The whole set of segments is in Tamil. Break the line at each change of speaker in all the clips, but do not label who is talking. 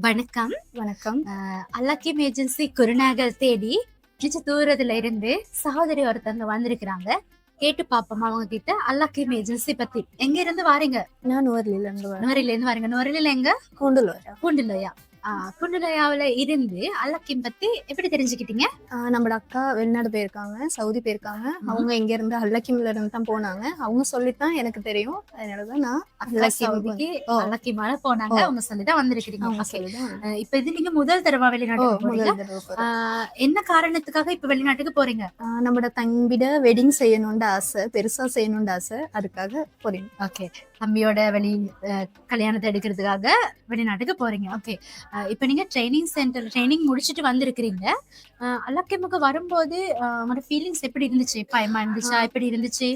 வணக்கம்.
வணக்கம்.
அல்லாக்கியம் ஏஜென்சி குருநாகல் தேடி கொஞ்ச தூரத்துல இருந்து சகோதரி ஒருத்தவங்க வந்திருக்கிறாங்க. கேட்டு பாப்போம் அவங்க கிட்ட அல்லாக்கியம் ஏஜென்சி பத்தி. எங்க இருந்து வாரீங்க?
நான் நுவர்லில இருந்து
நுவரில இருந்து வாரீங்க. நுவரில எங்க?
கூண்டுல வரேன்
பூண்டுலோயாவுல இருந்து அல்லாக்கியம் பத்தி எப்படி தெரிஞ்சுக்கிட்டீங்க?
நம்மளோட அக்கா வெளிநாடு போயிருக்காங்க சவுதி போயிருக்காங்க. அவங்க இங்க இருந்து அல்லக்கிம்ல இருந்து தான் போனாங்க. அவங்க சொல்லித்தான் எனக்கு தெரியும். அதனாலதான் நான்
அக்கா
அல்லக்கிம்
சவுதிக்கு
ஓ.
அல்லாக்கியமால போனாங்க. அவங்க வந்திருக்கிறீங்க. Okay.
சொல்லிதான்.
அஹ் இப்ப இது நீங்க முதல் தடவை வெளிநாட்டுக்கு போறீங்க. என்ன காரணத்துக்காக இப்ப வெளிநாட்டுக்கு போறீங்க?
நம்மளோட தம்பிட வெட்டிங் செய்யணும்னு ஆசை பெருசா செய்யணும்னு ஆசை. அதுக்காக போறேன்
ஓகே. தம்பியோட வெளி கல்யாணத்தை எடுக்கிறதுக்காக வெளிநாட்டுக்கு போறீங்க. ஓகே இப்போ நீங்க ட்ரைனிங் சென்டர் ட்ரைனிங் முடிச்சுட்டு வந்திருக்கிறீங்க. அலக்கமுக்கு வரும்போது உங்களோட ஃபீலிங்ஸ் எப்படி இருந்துச்சு? பயமா இருந்துச்சா? எப்படி இருந்துச்சு?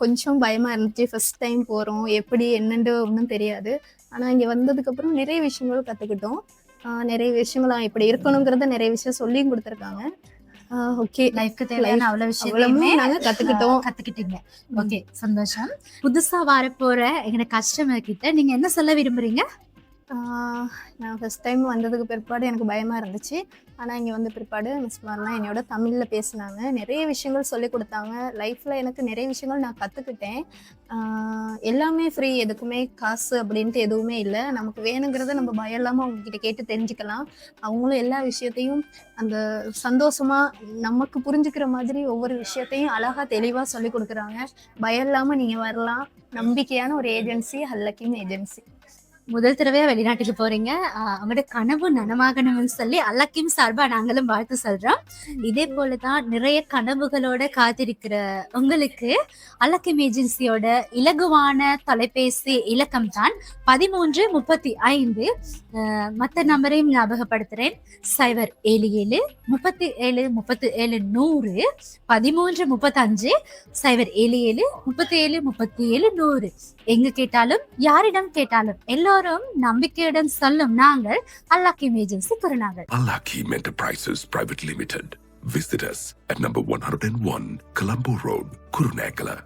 கொஞ்சம் பயமா இருந்துச்சு. ஃபர்ஸ்ட் டைம் போறோம். எப்படி என்னன்னு ஒன்றும் தெரியாது. ஆனா இங்க வந்ததுக்கு அப்புறம் நிறைய விஷயங்கள் கத்துக்கிட்டோம். நிறைய விஷயங்கள் இப்படி இருக்கணுங்கிறத நிறைய விஷயம் சொல்லியும் கொடுத்துருக்காங்க. ஓகே
லைஃப்க்கு தேவையான அவ்வளவு விஷயத்தையுமே
நாங்க கத்துக்கிட்டோம்.
கத்துக்கிட்டீங்க. ஓகே சந்தோஷம். புதுசா வரப்போற எங்க கஸ்டமர் கிட்ட நீங்க என்ன சொல்ல விரும்புறீங்க?
நான் ஃபர்ஸ்ட் டைம் வந்ததுக்கு பிற்பாடு எனக்கு பயமாக இருந்துச்சு. ஆனால் இங்கே வந்த பிற்பாடு மிஸ் மாதிரிலாம் என்னோட தமிழில் பேசினாங்க. நிறைய விஷயங்கள் சொல்லி கொடுத்தாங்க. லைஃப்பில் எனக்கு நிறைய விஷயங்கள் நான் கற்றுக்கிட்டேன் எல்லாமே ஃப்ரீ எதுக்குமே காசு அப்படின்ட்டு எதுவுமே இல்லை. நமக்கு வேணுங்கிறத நம்ம பயம் இல்லாமல் அவங்கக்கிட்ட கேட்டு தெரிஞ்சுக்கலாம். அவங்களும் எல்லா விஷயத்தையும் அந்த சந்தோஷமாக நமக்கு புரிஞ்சுக்கிற மாதிரி ஒவ்வொரு விஷயத்தையும் அழகாக தெளிவாக சொல்லி கொடுக்குறாங்க. பயம் இல்லாமல் நீங்கள் வரலாம். நம்பிக்கையான ஒரு ஏஜென்சி ஹல்லக்கின் ஏஜென்சி
முதல் தடவையா வெளிநாட்டுக்கு போறீங்க. அவங்களோட கனவு நனமாகணும்னு சொல்லி அல்லக்கிம் சார்பா நாங்களும் வாழ்த்து சொல்றோம். இதே போலதான் நிறைய கனவுகளோட காத்திருக்கிற உங்களுக்கு அல்லக்கிம் ஏஜென்சியோட இலகுவான தொலைபேசி இலக்கம் தான் பதிமூன்று முப்பத்தி ஐந்து. மற்ற நம்பரையும் ஞாபகப்படுத்துறேன். சைபர் ஏழு ஏழு முப்பத்தி ஏழு முப்பத்தி ஏழு நூறு பதிமூன்று முப்பத்தஞ்சு சைபர் ஏழு ஏழு முப்பத்தி ஏழு முப்பத்தி ஏழு நூறு. எங்க கேட்டாலும் யாரிடம் கேட்டாலும் எல்லோரும் நம்பிக்கையுடன் சொல்லும் நாங்கள் Alakim agency Kurunegala
Alakim Enterprises Private Limited. Visit us at number 101 Colombo Road, Kurunegala.